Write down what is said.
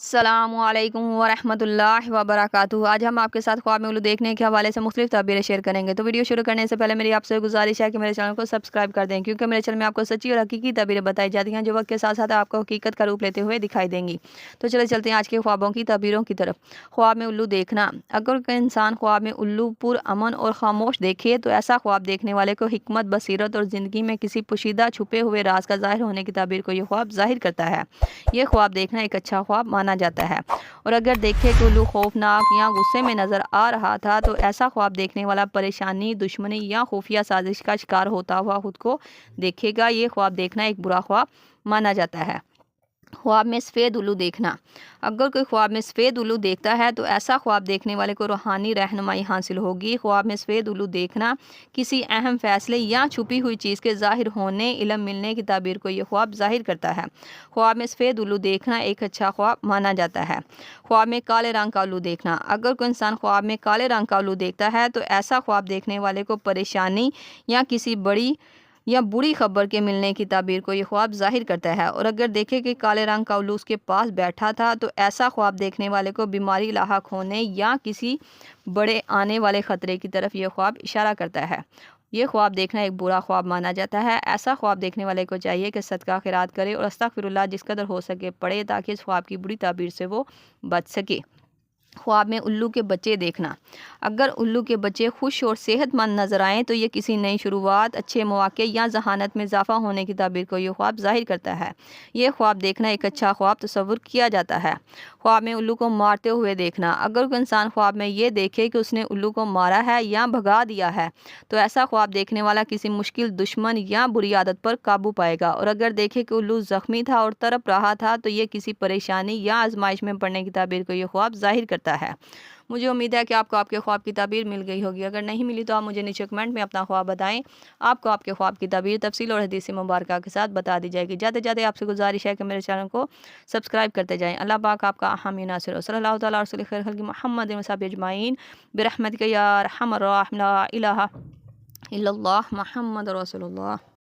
السلام علیکم ورحمۃ اللہ وبرکاتہ۔ آج ہم آپ کے ساتھ خواب میں الو دیکھنے کے حوالے سے مختلف تعبیریں شیئر کریں گے۔ تو ویڈیو شروع کرنے سے پہلے میری آپ سے گزارش ہے کہ میرے چینل کو سبسکرائب کر دیں، کیونکہ میرے چینل میں آپ کو سچی اور حقیقی تعبیریں بتائی جاتی ہیں جو وقت کے ساتھ ساتھ آپ کو حقیقت کا روپ لیتے ہوئے دکھائی دیں گی۔ تو چلے چلتے ہیں آج کے خوابوں کی تعبیروں کی طرف۔ خواب میں الو دیکھنا۔ اگر کوئی انسان خواب میں الو پر امن اور خاموش دیکھے، تو ایسا خواب دیکھنے والے کو حکمت، بصیرت اور زندگی میں کسی پوشیدہ چھپے ہوئے راز کا ظاہر ہونے کی تعبیر کو یہ خواب ظاہر کرتا ہے۔ یہ خواب دیکھنا ایک اچھا خواب مانا جاتا ہے۔ اور اگر دیکھے کہ الو خوفناک یا غصے میں نظر آ رہا تھا، تو ایسا خواب دیکھنے والا پریشانی، دشمنی یا خفیہ سازش کا شکار ہوتا ہوا خود کو دیکھے گا۔ یہ خواب دیکھنا ایک برا خواب مانا جاتا ہے۔ خواب میں سفید الو دیکھنا۔ اگر کوئی خواب میں سفید الو دیکھتا ہے تو ایسا خواب دیکھنے والے کو روحانی رہنمائی حاصل ہوگی۔ خواب میں سفید الو دیکھنا کسی اہم فیصلے یا چھپی ہوئی چیز کے ظاہر ہونے، علم ملنے کی تعبیر کو یہ خواب ظاہر کرتا ہے۔ خواب میں سفید الو دیکھنا ایک اچھا خواب مانا جاتا ہے۔ خواب میں کالے رنگ کا الو دیکھنا۔ اگر کوئی انسان خواب میں کالے رنگ کا الو دیکھتا ہے تو ایسا خواب دیکھنے والے کو پریشانی یا کسی بڑی یا بری خبر کے ملنے کی تعبیر کو یہ خواب ظاہر کرتا ہے اور اگر دیکھے کہ کالے رنگ کا الو اس کے پاس بیٹھا تھا تو ایسا خواب دیکھنے والے کو بیماری لاحق ہونے یا کسی بڑے آنے والے خطرے کی طرف یہ خواب اشارہ کرتا ہے۔ یہ خواب دیکھنا ایک برا خواب مانا جاتا ہے۔ ایسا خواب دیکھنے والے کو چاہیے کہ صدقہ خیرات کرے اور استغفر اللہ جس قدر ہو سکے پڑھے تاکہ اس خواب کی بری تعبیر سے وہ بچ سکے۔ خواب میں الو کے بچے دیکھنا۔ اگر الو کے بچے خوش اور صحت مند نظر آئیں تو یہ کسی نئی شروعات، اچھے مواقع یا ذہانت میں اضافہ ہونے کی تعبیر کو یہ خواب ظاہر کرتا ہے۔ یہ خواب دیکھنا ایک اچھا خواب تصور کیا جاتا ہے۔ خواب میں الو کو مارتے ہوئے دیکھنا۔ اگر کوئی انسان خواب میں یہ دیکھے کہ اس نے الو کو مارا ہے یا بھگا دیا ہے، تو ایسا خواب دیکھنے والا کسی مشکل دشمن یا بری عادت پر قابو پائے گا۔ اور اگر دیکھے کہ الو زخمی تھا اور تڑپ رہا تھا، تو یہ کسی پریشانی یا آزمائش میں پڑنے کی تعبیر کو یہ خواب ظاہر کرتا ہے۔ مجھے امید ہے کہ آپ کو آپ کے خواب کی تعبیر مل گئی ہوگی۔ اگر نہیں ملی تو آپ مجھے نیچے کمنٹ میں اپنا خواب بتائیں۔ آپ کو آپ کے خواب کی تعبیر تفصیل اور حدیث مبارکہ کے ساتھ بتا دی جائے گی۔ جاتے جاتے آپ سے گزارش ہے کہ میرے چینل کو سبسکرائب کرتے جائیں۔ اللہ پاک آپ کا حامی ناصر صلی اللہ تعالیٰ رسول خیر خلق محمد صاحب اجمعین۔ برحمت کے یا رحم الرحمن الہ الا اللہ محمد رسول اللہ۔